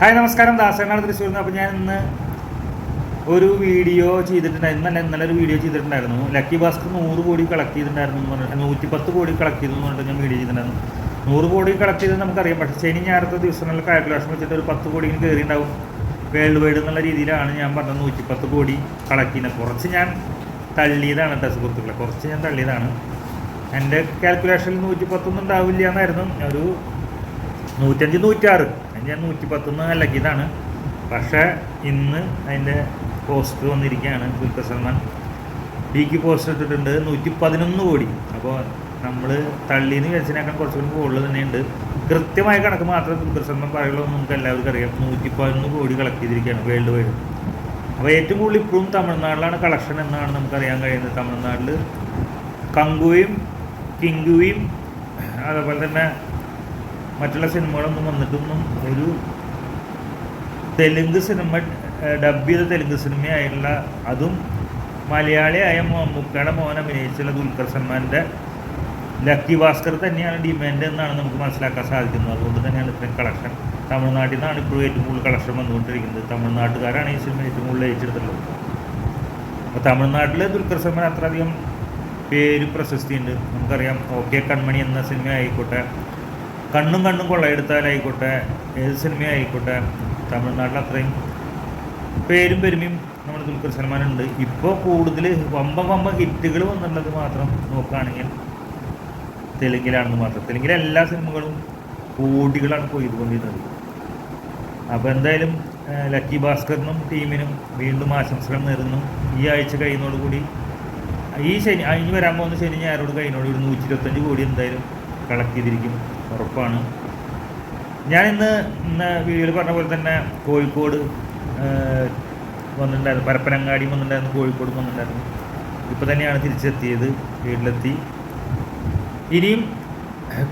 Hi നമസ്കാരം. ദാസനാണ് തൃശ്ശൂർ നിന്ന്. ഞാൻ ഇന്ന് ഒരു വീഡിയോ ചെയ്തിട്ടുണ്ടായിരുന്നു ഇന്നലെ ഇന്നലെ ഒരു വീഡിയോ ചെയ്തിട്ടുണ്ടായിരുന്നു. ലക്കി ഭാസ്കർ നൂറ് കോടി കളക്ട് ചെയ്തിട്ടുണ്ടായിരുന്നു എന്ന് പറഞ്ഞിട്ട് നൂറ്റി പത്ത് കോടി കളക്ട് ചെയ്തു എന്ന് പറഞ്ഞിട്ട് ഞാൻ വീഡിയോ ചെയ്തിട്ടുണ്ടായിരുന്നു. നൂറ് കോടി കളക്ട് ചെയ്തത് നമുക്കറിയാം. പക്ഷേ ശനി ഞായറത്തെ ദിവസങ്ങളിൽ കാൽക്കുലേഷൻ വെച്ചിട്ട് ഒരു പത്ത് കോടി കയറിയിട്ടുണ്ടാവും. വേൾഡ് വൈഡ് എന്നുള്ള രീതിയിലാണ് ഞാൻ പറഞ്ഞത്. നൂറ്റി പത്ത് കോടി കളക്ട് ചെയ്യുന്നത്. കുറച്ച് ഞാൻ തള്ളിയതാണ് കേട്ടോ സുഹൃത്തുക്കളെ. കുറച്ച് ഞാൻ തള്ളിയതാണ്. എന്റെ കാൽക്കുലേഷനിൽ നൂറ്റി പത്തൊന്നും ഉണ്ടാവില്ല എന്നായിരുന്നു. ഒരു നൂറ്റഞ്ച് നൂറ്റാറ്. ഞാൻ നൂറ്റി പത്തൊന്ന് അലക്കിയതാണ് പക്ഷേ ഇന്ന് അതിന്റെ പോസ്റ്റ് വന്നിരിക്കുകയാണ് ദുൽഖർ സൽമാൻ. ഡിക്ക് പോസ്റ്റ് ഇട്ടിട്ടുണ്ട് നൂറ്റി പതിനൊന്ന് കോടി. അപ്പോൾ നമ്മൾ തള്ളിന്ന് വിചാരിച്ചതിനേക്കാൾ കുറച്ചുകൂടി കൂടുതൽ തന്നെയുണ്ട്. കൃത്യമായ കണക്ക് മാത്രമേ ദുൽഖർ സൽമാൻ പറയുള്ളൂ നമുക്ക് എല്ലാവർക്കും അറിയാം. നൂറ്റി പതിനൊന്ന് കോടി കളക്ട് ചെയ്തിരിക്കുകയാണ് വേൾഡ് വൈഡ്. അപ്പോൾ ഏറ്റവും കൂടുതൽ ഇപ്പോഴും തമിഴ്നാട്ടിലാണ് കളക്ഷൻ എന്നാണ് നമുക്കറിയാൻ കഴിയുന്നത്. തമിഴ്നാട്ടിൽ കങ്കുവയും കിങ്കുവയും അതേപോലെ തന്നെ മറ്റുള്ള സിനിമകളൊന്നും വന്നിട്ടൊന്നും ഒരു തെലുങ്ക് സിനിമ ഡബ് ചെയ്ത തെലുങ്ക് സിനിമയായിട്ടുള്ള അതും മലയാളിയായ മമ്മൂക്കയുടെ മോൻ അഭിനയിച്ചുള്ള ദുൽഖർ സൽമാന്റെ ലക്കി ഭാസ്കർ തന്നെയാണ് ഡിമാൻഡ് എന്നാണ് നമുക്ക് മനസ്സിലാക്കാൻ സാധിക്കുന്നത്. അതുകൊണ്ട് തന്നെയാണ് ഇത്രയും കളക്ഷൻ തമിഴ്നാട്ടിൽ നിന്നാണ് ഇപ്പോഴും ഏറ്റവും കൂടുതൽ കളക്ഷൻ വന്നുകൊണ്ടിരിക്കുന്നത്. തമിഴ്നാട്ടുകാരാണ് ഈ സിനിമ ഏറ്റവും കൂടുതൽ ഏറ്റെടുത്തിട്ടുള്ളത്. അപ്പോൾ തമിഴ്നാട്ടിൽ ദുൽഖർ സൽമാൻ അത്രയധികം പേര് പ്രശസ്തിയുണ്ട്. നമുക്കറിയാം ഓക്കെ കൺമണി എന്ന സിനിമ ആയിക്കോട്ടെ കണ്ണും കണ്ണും കൊള്ളയെടുത്താലായിക്കോട്ടെ ഏത് സിനിമ ആയിക്കോട്ടെ തമിഴ്നാട്ടിൽ അത്രയും പേരും പെരുമയും നമ്മൾ ദുൽഖർ സൽമാൻ ഉണ്ട്. ഇപ്പോൾ കൂടുതൽ വമ്പ വമ്പ ഹിറ്റുകൾ വന്നിട്ടുള്ളത് മാത്രം നോക്കുകയാണെങ്കിൽ തെലുങ്കിലാണെന്ന് മാത്രം. തെലുങ്കിലെ എല്ലാ സിനിമകളും കോടികളാണ് പോയിക്കൊണ്ടിരുന്നത്. അപ്പോൾ എന്തായാലും ലക്കി ഭാസ്കറിനും ടീമിനും വീണ്ടും ആശംസകൾ നേരുന്നു. ഈ ആഴ്ച കഴിയുന്നതോടുകൂടി ഈ ശനി ഇനി വരാൻ പോകുന്ന ശനി ഞായറോട് കഴിഞ്ഞോട് ഒരു നൂറ്റി ഇരുപത്തഞ്ച് കോടി എന്തായാലും കളക്ട് ചെയ്തിരിക്കും. ഉറപ്പാണ്. ഞാൻ ഇന്ന് വീഡിയോയിൽ പറഞ്ഞ പോലെ തന്നെ കോഴിക്കോട് വന്നിട്ടുണ്ടായിരുന്നു. പരപ്പനങ്ങാടിയും വന്നിട്ടുണ്ടായിരുന്നു കോഴിക്കോട് വന്നിട്ടുണ്ടായിരുന്നു. ഇപ്പോൾ തന്നെയാണ് തിരിച്ചെത്തിയത് വീട്ടിലെത്തി. ഇനിയും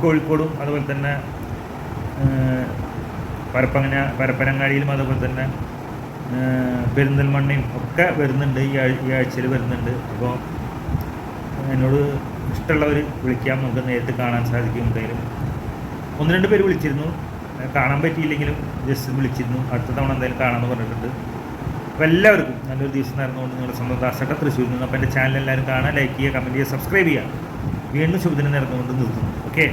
കോഴിക്കോടും അതുപോലെ തന്നെ പരപ്പങ്ങന പരപ്പനങ്ങാടിയിലും അതുപോലെ തന്നെ പെരിന്തൽമണ്ണയും ഒക്കെ വരുന്നുണ്ട്. ഈ ഈ ആഴ്ചയിൽ വരുന്നുണ്ട്. അപ്പോൾ എന്നോട് ഇഷ്ടമുള്ളവർ വിളിക്കാം. നമുക്ക് നേരിട്ട് കാണാൻ സാധിക്കും എന്തായാലും. ഒന്ന് രണ്ട് പേര് വിളിച്ചിരുന്നു. കാണാൻ പറ്റിയില്ലെങ്കിലും ജസ്റ്റ് വിളിച്ചിരുന്നു. അടുത്ത തവണ എന്തായാലും കാണാമെന്ന് പറഞ്ഞിട്ടുണ്ട്. അപ്പോൾ എല്ലാവർക്കും നല്ലൊരു ദിവസം നടന്നുകൊണ്ട് നിങ്ങളുടെ സ്വന്തം ദാസട്ട തൃശ്ശൂരിൽ നിന്ന് അപ്പോൾ എന്റെ ചാനൽ എല്ലാവരും കാണാൻ ലൈക്ക് ചെയ്യുക കമന്റ് ചെയ്യുക സബ്സ്ക്രൈബ് ചെയ്യുക. വീണ്ടും ശുഭദിനം നടന്നുകൊണ്ട് നിർത്തുന്നു. ഓക്കെ